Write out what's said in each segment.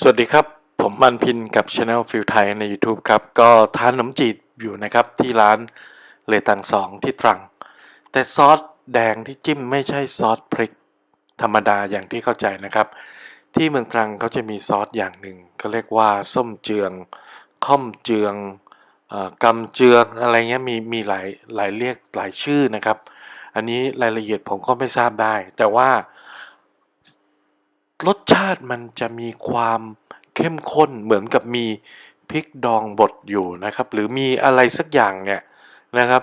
สวัสดีครับ ผมมันพินกับ Channel ฟิลไทยใน YouTube ครับ ก็ทานขนมจีบอยู่นะครับ ที่ร้านเลตังสองที่ตรัง แต่ซอสแดงที่จิ้มไม่ใช่ซอสพริก ธรรมดาอย่างที่เข้าใจนะครับ ที่เมืองตรังเขาจะมีซอสอย่างหนึ่งเขาเรียกว่าส้มเจือง ค่อมเจืองอกำเจืองอะไรเงี้ยมีมีหลายหลายเรียกหลายชื่อนะครับ อันนี้รายละเอียดผมก็ไม่ทราบได้ แต่ว่า รสชาติมันจะมีความเข้มข้นเหมือนกับมีพริกดองบดอยู่นะครับ หรือมีอะไรสักอย่างเนี่ยนะครับ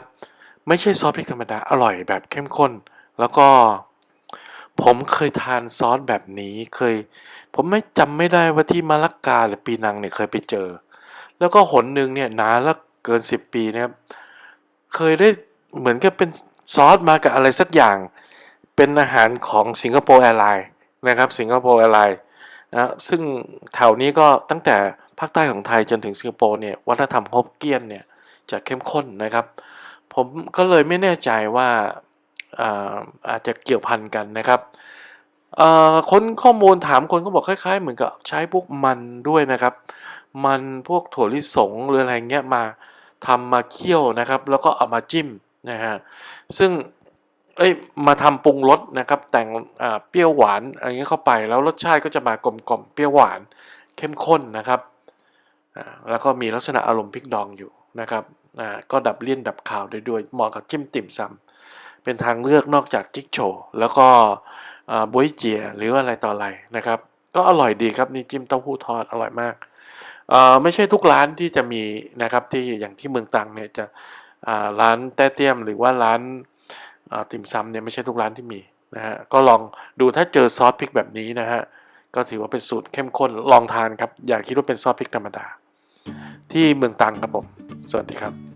ไม่ใช่ซอสพริกธรรมดาอร่อยแบบเข้มข้น แล้วก็ผมเคยทานซอสแบบนี้เคย ผมไม่จำไม่ได้ว่าที่มะละกาหรือปีนังเนี่ยเคยไปเจอ แล้วก็หนหนึ่งเนี่ยนานแล้วเกินสิบปีนะครับเคยได้เหมือนกับเป็นซอสมากับอะไรสักอย่าง เป็นอาหารของสิงคโปร์แอร์ไลน์ นะครับสิงคโปร์แอร์ไลน์นะซึ่งแถวนี้ก็ตั้งแต่ภาคใต้ของไทยจนถึงสิงคโปร์เนี่ยวัฒนธรรมฮกเกี้ยนเนี่ยจะเข้มข้นนะครับ ผมก็เลยไม่แน่ใจว่าอาอาจจะเกี่ยวพันกันนะครับเอ่อคนข้อมูลถามคนก็บอกคล้าย ๆ เหมือนกับใช้พวกมันด้วยนะครับ มันพวกถั่วลิสงหรืออะไรเงี้ยมาทำมาเคี่ยวนะครับ แล้วก็เอามาจิ้มนะฮะซึ่ง เอ้ยมาทำปรุงรสนะครับ แต่งเปรี้ยวหวานอะไรเงี้ยเข้าไป แล้วรสชาติก็จะมากลมกล่อมเปรี้ยวหวานเข้มข้นนะครับแล้วก็มีลักษณะอารมณ์พริกดองอยู่นะครับก็ดับเลี่ยนดับขาวได้ด้วยเหมาะกับจิ้มติ่มซำเป็นทางเลือกนอกจากจิ๊กโชแล้วก็บวยเจียหรืออะไรต่ออะไรนะครับ ก็อร่อยดีครับนี่จิ้มเต้าหู้ทอดอร่อยมากไม่ใช่ทุกร้านที่จะมีนะครับที่อย่างที่เมืองตังเนี่ยจะร้านแต้เตี้ยมหรือว่าร้าน ติ่มซำเนี่ยไม่ใช่ทุกร้านที่มีนะฮะก็ลองดูถ้าเจอซอสพริกแบบนี้นะฮะก็ถือว่าเป็นสูตรเข้มข้นลองทานครับ อย่าคิดว่าเป็นซอสพริกธรรมดา ที่เมืองตังครับผม สวัสดีครับ